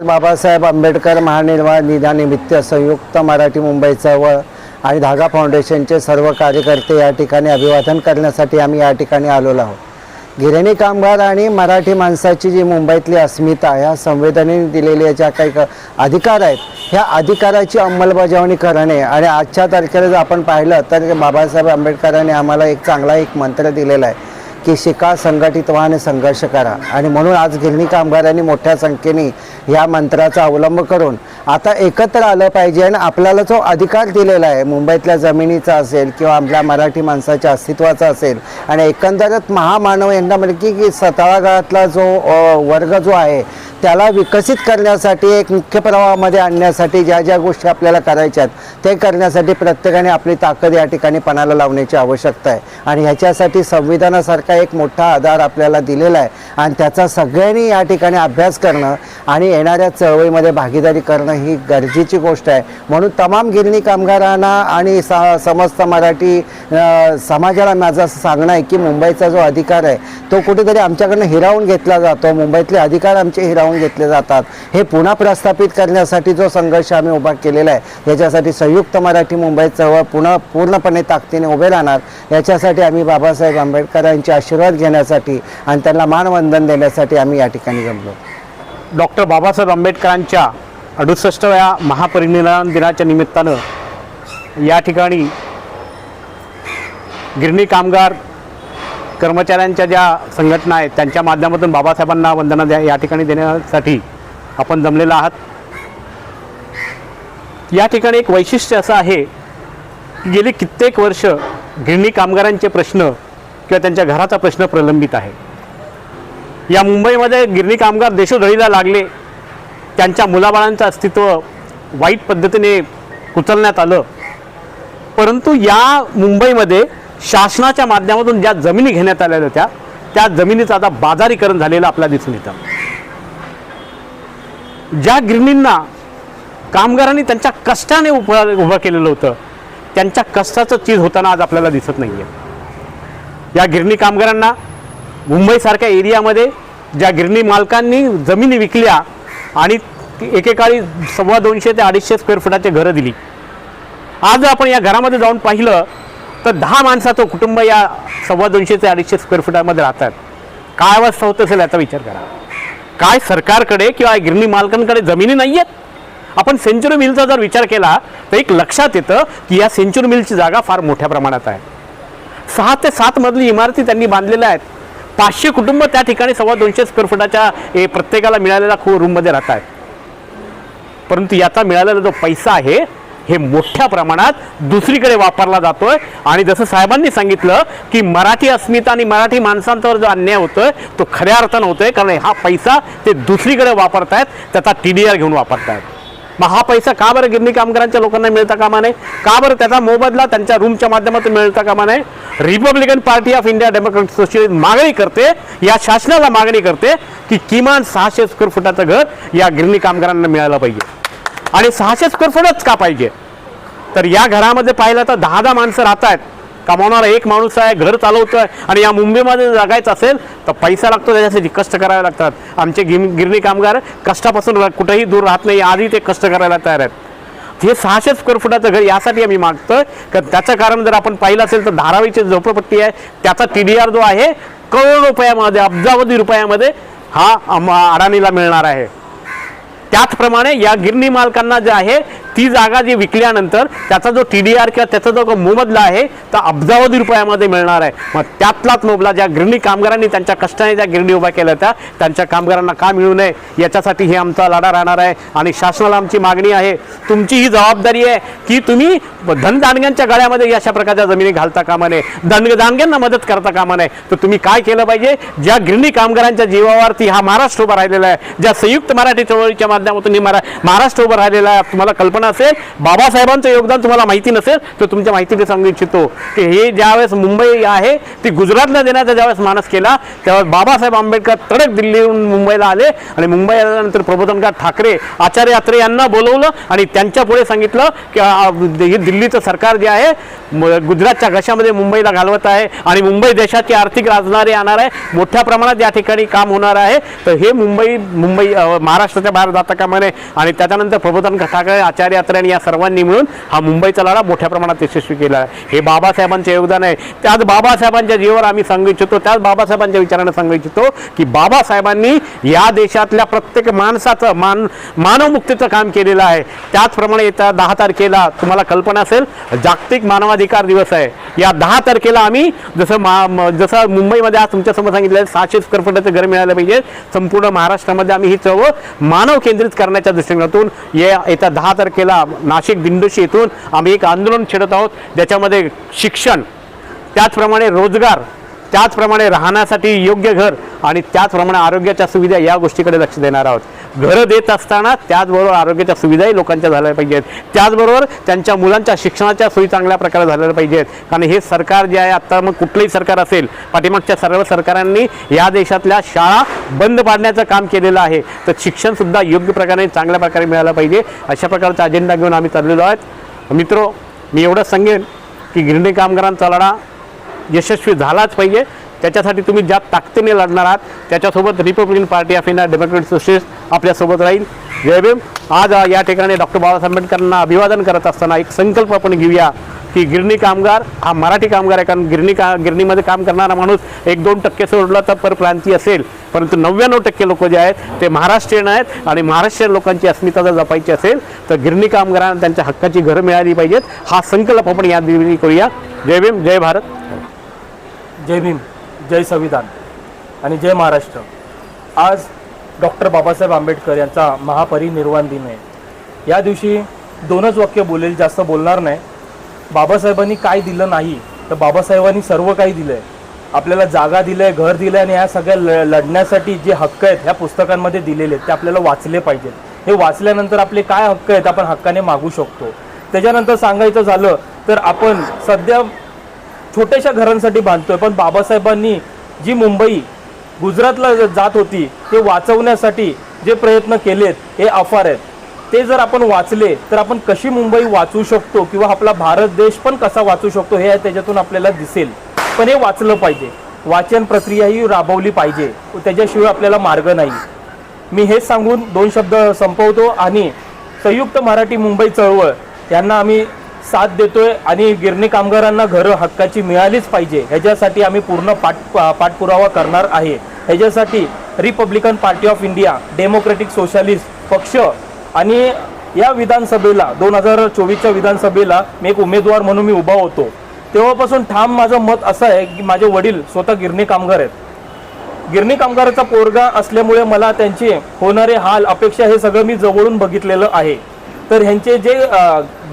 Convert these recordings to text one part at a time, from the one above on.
बाबासाहेब आंबेडकर महानिर्वाण दिनानिमित्त संयुक्त मराठी मुंबई चळवळ आणि धागा फाउंडेशनचे सर्व कार्यकर्ते या ठिकाणी अभिवादन करण्यासाठी आम्ही या ठिकाणी आलेलो आहोत. गिरणी कामगार आणि मराठी माणसाची जी मुंबईतली अस्मिता ह्या संवेदनेने दिलेल्या ज्या काही अधिकार आहेत ह्या अधिकाराची अंमलबजावणी करणे आणि आजच्या तारखेला जर आपण पाहिलं तर बाबासाहेब आंबेडकरांनी आम्हाला एक चांगला एक मंत्र दिलेला आहे. की शिका संघटित व्हा आणि संघर्ष करा. आणि म्हणून आज गिरणी कामगारांनी मोठ्या संख्येने या मंत्राचा अवलंब करून आता एकत्र आलं पाहिजे आणि आपल्याला जो अधिकार दिलेला आहे मुंबईतल्या जमिनीचा असेल किंवा आपल्या मराठी माणसाच्या अस्तित्वाचा असेल आणि एकंदरच महामानव यांना म्हणजे की सताळागाळातला जो वर्ग जो आहे त्याला विकसित करण्यासाठी एक मुख्य प्रवाहामध्ये आणण्यासाठी ज्या ज्या गोष्टी आपल्याला करायच्या आहेत ते करण्यासाठी प्रत्येकाने आपली ताकद या ठिकाणी पणाला लावण्याची आवश्यकता आहे. आणि ह्याच्यासाठी संविधानासारखा एक मोठा आधार आपल्याला दिलेला आहे. आणि त्याचा सगळ्यांनी या ठिकाणी अभ्यास करणं आणि येणाऱ्या चळवळीमध्ये भागीदारी करणं ही गरजेची गोष्ट आहे. म्हणून तमाम गिरणी कामगारांना आणि सा समस्त मराठी समाजाला माझं असं सांगणं आहे की मुंबईचा जो अधिकार आहे तो कुठेतरी आमच्याकडनं हिरावून घेतला जातो. मुंबईतले अधिकार आमचे हिरावून घेतले जातात. हे पुन्हा प्रस्थापित करण्यासाठी जो संघर्ष आम्ही उभा केलेला आहे याच्यासाठी संयुक्त मराठी मुंबई चळवळ पुन्हा पूर्णपणे ताकदीने उभे राहणार याच्यासाठी आम्ही बाबासाहेब आंबेडकरांचे आशीर्वाद घेण्यासाठी आणि त्यांना मानवंदन देण्यासाठी आम्ही या ठिकाणी जमलो. डॉक्टर बाबासाहेब आंबेडकरांच्या अडुसष्टव्या महापरिनिर्वाण दिनाच्या निमित्तानं या ठिकाणी गिरणी कामगार कर्मचाऱ्यांच्या ज्या संघटना आहेत त्यांच्या माध्यमातून बाबासाहेबांना वंदना द्या या ठिकाणी देण्यासाठी आपण जमलेला आहात. या ठिकाणी एक वैशिष्ट्य असं आहे की गेली कित्येक वर्ष गिरणी कामगारांचे प्रश्न किंवा त्यांच्या घराचा प्रश्न प्रलंबित आहे. या मुंबईमध्ये गिरणी कामगार देशोधडीला लागले त्यांच्या मुलाबाळांचं अस्तित्व वाईट पद्धतीने कुचलण्यात आलं. परंतु या मुंबईमध्ये शासनाच्या माध्यमातून ज्या जमिनी घेण्यात आलेल्या होत्या त्या जमिनीचं आता बाजारीकरण झालेलं आपल्याला दिसून येतं. ज्या गिरणींना कामगारांनी त्यांच्या कष्टाने उभं उभं केलेलं होतं त्यांच्या कष्टाचं चीज होताना आज आपल्याला दिसत नाही आहे या गिरणी कामगारांना मुंबईसारख्या एरियामध्ये ज्या गिरणी मालकांनी जमिनी विकल्या आणि एकेकाळी सव्वा दोनशे ते अडीचशे स्क्वेअर फुटाचे घरं दिली. आज जर आपण या घरामध्ये जाऊन पाहिलं तर दहा माणसाचं कुटुंब या सव्वा दोनशे ते अडीचशे स्क्वेअर फुटामध्ये राहतात. काय अवस्था होत असेल याचा विचार करा. काय सरकारकडे किंवा गिरणी मालकांकडे जमिनी नाही आहेत आपण सेंचुरी मिलचा जर विचार केला तर एक लक्षात येतं की या सेंचुरी मिलची जागा फार मोठ्या प्रमाणात आहे. सहा ते सात मजली इमारती त्यांनी बांधलेल्या आहेत. पाचशे कुटुंब त्या ठिकाणी सव्वा दोनशे स्क्वेअर फुटाच्या ए, प्रत्येकाला मिळालेल्या खू रूममध्ये राहत आहेत. परंतु याचा मिळालेला जो पैसा आहे हे मोठ्या प्रमाणात दुसरीकडे वापरला जातोय. आणि जसं साहेबांनी सांगितलं की मराठी अस्मिता आणि मराठी माणसांवर जो अन्याय होतोय तो खऱ्या अर्थानं होतोय. कारण हा पैसा ते दुसरीकडे वापरतायत त्याचा टी डी आर घेऊन वापरतायत. मग हा पैसा का बरं गिरणी कामगारांच्या लोकांना मिळता कामा नये? का बरं त्याचा मोबदला त्यांच्या रूमच्या माध्यमातून मिळता कामा नये? Republican Party of India Democratic Socialist मागणी करते या शासनाला मागणी करते की किमान सहाशे स्क्वेअर फुटाचं घर या गिरणी कामगारांना मिळालं पाहिजे. आणि सहाशे स्क्वेअर फुटच का पाहिजे? तर या घरामध्ये पाहिलं तर दहा दहा माणसं राहत आहेत कमावणारा एक माणूस आहे घर चालवतो आहे आणि या मुंबईमध्ये जगायचं असेल तर पैसा लागतो त्याच्यासाठी कष्ट करावे लागतात. आमचे गिम गिरणी कामगार कष्टापासून कुठेही दूर राहत नाही आधी ते कष्ट करायला तयार आहेत. हे सहाशे स्क्वेअर फुटाचं घर यासाठी आम्ही मागतोय का त्याचं कारण जर आपण पाहिलं असेल तर धारावीची झोपडपट्टी आहे त्याचा टी डी आर जो आहे करोड रुपयामध्ये अब्जावधी रुपयामध्ये हा अडाणीला मिळणार आहे. त्याचप्रमाणे या गिरणी मालकांना जे आहे ती जागा जी विकल्यानंतर त्याचा जो टी डी आर किंवा त्याचा जो मोबदला आहे तो अब्जावधी रुपयामध्ये मिळणार आहे. मग त्यातलाच मोबला ज्या गिरणी कामगारांनी त्यांच्या कष्टाने ज्या गिरणी उभ्या केल्या त्या त्यांच्या कामगारांना का मिळू नये याच्यासाठी हे आमचा लढा राहणार आहे. आणि शासनाला आमची मागणी आहे. तुमची ही जबाबदारी आहे की तुम्ही धनदानग्यांच्या गळ्यामध्ये अशा प्रकारच्या जमिनी घालता कामा नये. धनदानग्यांना मदत करता कामा नये. तर तुम्ही काय केलं पाहिजे? ज्या गिरणी कामगारांच्या जीवावरती हा महाराष्ट्र उभा राहिलेला आहे ज्या संयुक्त मराठी चळवळीच्या माध्यमातून मरा महाराष्ट्र उभं राहिलेला आहे तुम्हाला कल्पना कल्पना असेल बाबासाहेबांचं योगदान तुम्हाला माहिती नसेल तर तुमच्या माहितीने सांगू इच्छितो की हे ज्यावेळेस मुंबई आहे ती गुजरातला देण्याचा ज्यावेळेस मानस केला त्यावेळेस बाबासाहेब आंबेडकर तडक दिल्लीहून मुंबईला आले आणि मुंबई आल्यानंतर प्रबोधनकार ठाकरे आचार्य यात्रे यांना बोलवलं आणि त्यांच्या पुढे सांगितलं की हे दिल्लीचं सरकार जे आहे गुजरातच्या घशामध्ये मुंबईला घालवत आहे आणि मुंबई देशाची आर्थिक राजधानी आणणार आहे मोठ्या प्रमाणात या ठिकाणी काम होणार आहे तर हे मुंबई मुंबई महाराष्ट्राच्या बाहेर जाता कामाने आणि त्याच्यानंतर प्रबोधन ठाकरे आचार्य यात्रे आणि या सर्वांनी मिळून हा मुंबईचा लढा मोठ्या प्रमाणात यशस्वी केला आहे. हे बाबासाहेबांचे योगदान आहे. त्याच बाबासाहेबांच्या जीवावर आम्ही सांगू इच्छितो त्याच बाबासाहेबांच्या विचाराने सांगू इच्छितो की बाबासाहेबांनी या देशातल्या प्रत्येक माणसाचं मान मानवमुक्तीचं काम केलेलं आहे. त्याचप्रमाणे येत्या दहा तारखेला तुम्हाला कल्पना असेल जागतिक मानवाधिकार दिवस आहे. या दहा तारखेला आम्ही जसं मा जसं मुंबईमध्ये आज तुमच्यासमोर सांगितलं सहाशे स्क्वेअर फुटाचं घर मिळालं पाहिजे. संपूर्ण महाराष्ट्रामध्ये आम्ही ही चळवळ मानव केंद्रित करण्याच्या दृष्टिकोनातून येत्या दहा तारखेला नाशिक दिंडोशी येथून आम्ही एक आंदोलन छेडत आहोत. ज्याच्यामध्ये शिक्षण त्याचप्रमाणे रोजगार त्याचप्रमाणे राहण्यासाठी योग्य घर आणि त्याचप्रमाणे आरोग्याच्या सुविधा या गोष्टीकडे लक्ष देणार आहोत. घरं देत असताना त्याचबरोबर आरोग्याच्या सुविधाही लोकांच्या झाल्या पाहिजेत. त्याचबरोबर त्यांच्या मुलांच्या शिक्षणाच्या सोयी चांगल्या प्रकारे झालेल्या पाहिजेत. कारण हे सरकार जे आहे आत्ता मग कुठलंही सरकार असेल पाठीमागच्या सर्व सरकारांनी या देशातल्या शाळा बंद पाडण्याचं काम केलेलं आहे. तर शिक्षणसुद्धा योग्य प्रकारे चांगल्या प्रकारे मिळालं पाहिजे. अशा प्रकारचा अजेंडा घेऊन आम्ही चाललेलो आहोत. मित्रो मी एवढंच सांगेन की गिरणी कामगारांचा लढा यशस्वी झालाच पाहिजे. त्याच्यासाठी तुम्ही ज्या ताकदीने लढणार आहात त्याच्यासोबत Republican Party of India Democratic Socialist आपल्यासोबत राहील. जय भीम. आज या ठिकाणी डॉक्टर बाबासाहेब आंबेडकरांना अभिवादन करत असताना एक संकल्प आपण घेऊया की गिरणी कामगार हा मराठी कामगार आहे कारण गिरणी का गिरणीमध्ये काम करणारा माणूस एक दोन टक्के सोडला तर परप्रांतीय असेल. परंतु नव्याण्णव टक्के लोक जे आहेत ते महाराष्ट्रीयन आहेत आणि महाराष्ट्रीयन लोकांची अस्मिता जर जपायची असेल तर गिरणी कामगारांना त्यांच्या हक्काची घरं मिळाली पाहिजेत. हा संकल्प आपण या दिवशी करूया. जय भीम. जय भारत. जय भीम जय संविधान आणि जय महाराष्ट्र. आज डॉक्टर बाबासाहेब आंबेडकर यांचा महापरिनिर्वाण दिन आहे. या दिवशी दोनच वाक्य बोलेल जास्त बोलणार नाही. बाबासाहेबांनी काय दिलं नाही तर बाबासाहेबांनी सर्व काही दिलं आहे आपल्याला जागा दिलं आहे घर दिलं आहे आणि ह्या सगळ्या ल लढण्यासाठी जे हक्क आहेत ह्या पुस्तकांमध्ये दिलेले आहेत ते आपल्याला वाचले पाहिजेत. हे वाचल्यानंतर आपले काय हक्क आहेत आपण हक्काने मागू शकतो. त्याच्यानंतर सांगायचं झालं तर आपण सध्या छोट्याशा घरांसाठी बांधतोय. पण बाबासाहेबांनी जी मुंबई गुजरातला जात होती ते वाचवण्यासाठी जे प्रयत्न केलेत हे अफार आहेत. ते जर आपण वाचले तर आपण कशी मुंबई वाचू शकतो किंवा आपला भारत देश पण कसा वाचू शकतो हे त्याच्यातून आपल्याला दिसेल. पण हे वाचलं पाहिजे. वाचन प्रक्रिया ही राबवली पाहिजे. त्याच्याशिवाय आपल्याला मार्ग नाही. मी हेच सांगून दोन शब्द संपवतो आणि संयुक्त मराठी मुंबई चळवळ यांना आम्ही साथ देतोय आणि गिरणी कामगारांना घरं हक्काची मिळालीच पाहिजे. ह्याच्यासाठी आम्ही पूर्ण पाठ पाठपुरावा करणार आहे. ह्याच्यासाठी Republican Party of India Democratic Socialist पक्ष आणि या विधानसभेला दोन हजार चोवीसच्या विधानसभेला मी एक उमेदवार म्हणून मी उभा होतो. तेव्हापासून ठाम माझं मत असं आहे की माझे वडील स्वतः गिरणी कामगार आहेत. गिरणी कामगाराचा पोरगा असल्यामुळे मला त्यांचे होणारे हाल अपेक्षा हे सगळं मी जवळून बघितलेलं आहे. तर ह्यांचे जे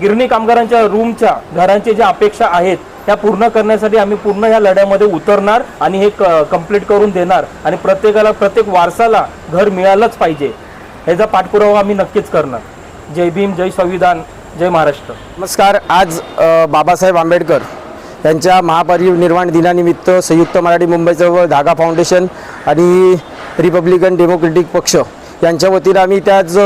गिरणी कामगारांच्या रूमच्या घरांचे ज्या अपेक्षा आहेत त्या पूर्ण करण्यासाठी आम्ही पूर्ण ह्या लढ्यामध्ये उतरणार आणि हे कंप्लीट करून देणार. आणि प्रत्येकाला प्रत्येक वारसाला घर मिळालंच पाहिजे. ह्याचा पाठपुरावा आम्ही नक्कीच करणार. जय भीम जय संविधान जय महाराष्ट्र. नमस्कार. आज बाबासाहेब आंबेडकर यांच्या महापरिनिर्वाण दिनानिमित्त संयुक्त मराठी मुंबईचं व धागा फाउंडेशन आणि रिपब्लिकन डेमोक्रेटिक पक्ष यांच्या वतीनं आम्ही त्याच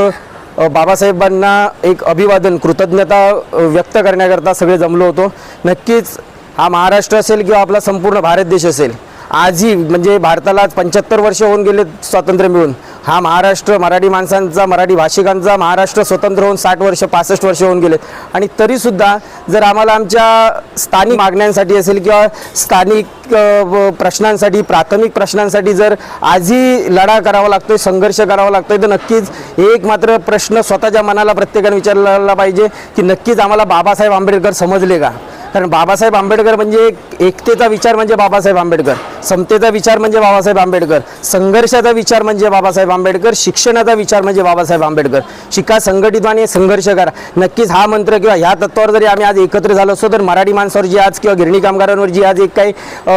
बाबासाहेबांना एक अभिवादन कृतज्ञता व्यक्त करण्याकरता सगळे जमलो होतो. नक्कीच हा महाराष्ट्र असेल किंवा आपला संपूर्ण भारत देश असेल आजही म्हणजे भारताला पंच्याहत्तर वर्ष होऊन गेले स्वातंत्र्य मिळून. हा महाराष्ट्र मराठी माणसांचा मराठी भाषिकांचा महाराष्ट्र स्वतंत्र होऊन साठ वर्ष पासष्ट वर्ष होऊन गेलेत आणि तरीसुद्धा जर आम्हाला आमच्या स्थानिक मागण्यांसाठी असेल किंवा स्थानिक प्रश्नांसाठी प्राथमिक प्रश्नांसाठी जर आजही लढा करावा लागतोय संघर्ष करावा लागतोय तर नक्कीच एक मात्र प्रश्न स्वतःच्या मनाला प्रत्येकाने विचारला पाहिजे की नक्कीच आम्हाला बाबासाहेब आंबेडकर समजले का? कारण बाबासाहेब आंबेडकर म्हणजे एकतेचा विचार म्हणजे बाबासाहेब आंबेडकर समतेचा विचार म्हणजे बाबासाहेब आंबेडकर संघर्षाचा विचार म्हणजे बाबासाहेब आंबेडकर शिक्षणाचा विचार म्हणजे बाबासाहेब आंबेडकर. शिका संघटित आणि संघर्ष करा. नक्कीच हा मंत्र किंवा ह्या तत्वावर जरी आम्ही आज एकत्र झालो असतो तर मराठी माणसावर जी आज किंवा गिरणी कामगारांवर जी आज एक काही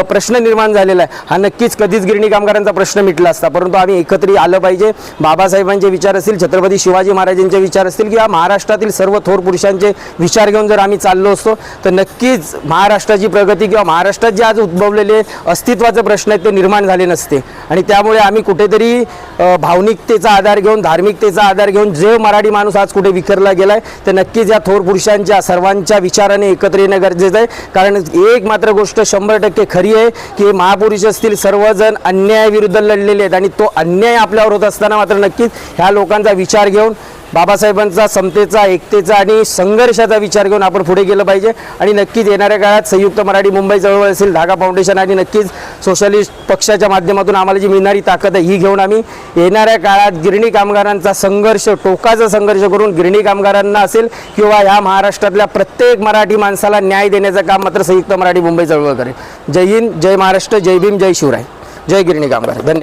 प्रश्न निर्माण झालेला आहे हा नक्कीच कधीच गिरणी कामगारांचा प्रश्न मिटला असता. परंतु आम्ही एकत्र आलं पाहिजे. बाबासाहेबांचे विचार असतील छत्रपती शिवाजी महाराजांचे विचार असतील किंवा महाराष्ट्रातील सर्व थोर पुरुषांचे विचार घेऊन जर आम्ही चाललो असतो तर नक्की नक्कीच महाराष्ट्राची प्रगती किंवा महाराष्ट्रात जे आज उद्भवलेले अस्तित्वाचे प्रश्न आहेत ते निर्माण झाले नसते. आणि त्यामुळे आम्ही कुठेतरी भावनिकतेचा आधार घेऊन धार्मिकतेचा आधार घेऊन जे मराठी माणूस आज कुठे विखरला आहे तर नक्कीच या थोर पुरुषांच्या सर्वांच्या विचाराने एकत्र येणं गरजेचं आहे. कारण एक मात्र गोष्ट शंभर टक्के खरी आहे की महापुरुष असतील सर्वजण अन्यायाविरुद्ध लढलेले आहेत. आणि तो अन्याय आपल्यावर होत असताना मात्र नक्कीच ह्या लोकांचा विचार घेऊन बाबासाहेबांचा समतेचा एकतेचा आणि संघर्षाचा विचार घेऊन आपण पुढे गेलं पाहिजे. आणि नक्कीच येणाऱ्या काळात संयुक्त मराठी मुंबई जवळ असेल धागा फाउंडेशन आणि नक्कीच सोशलिस्ट पक्षाच्या माध्यमातून आम्हाला जी मिळणारी ताकद आहे ही घेऊन आम्ही येणाऱ्या काळात गिरणी कामगारांचा संघर्ष टोकाचा संघर्ष करून गिरणी कामगारांना असेल किंवा या महाराष्ट्रातल्या प्रत्येक मराठी माणसाला न्याय देण्याचं काम मात्र संयुक्त मराठी मुंबई चळवळ करेल. जय हिंद जय महाराष्ट्र जय भीम जय शिवराय. जय गिरणी कामगार. धन्यवाद.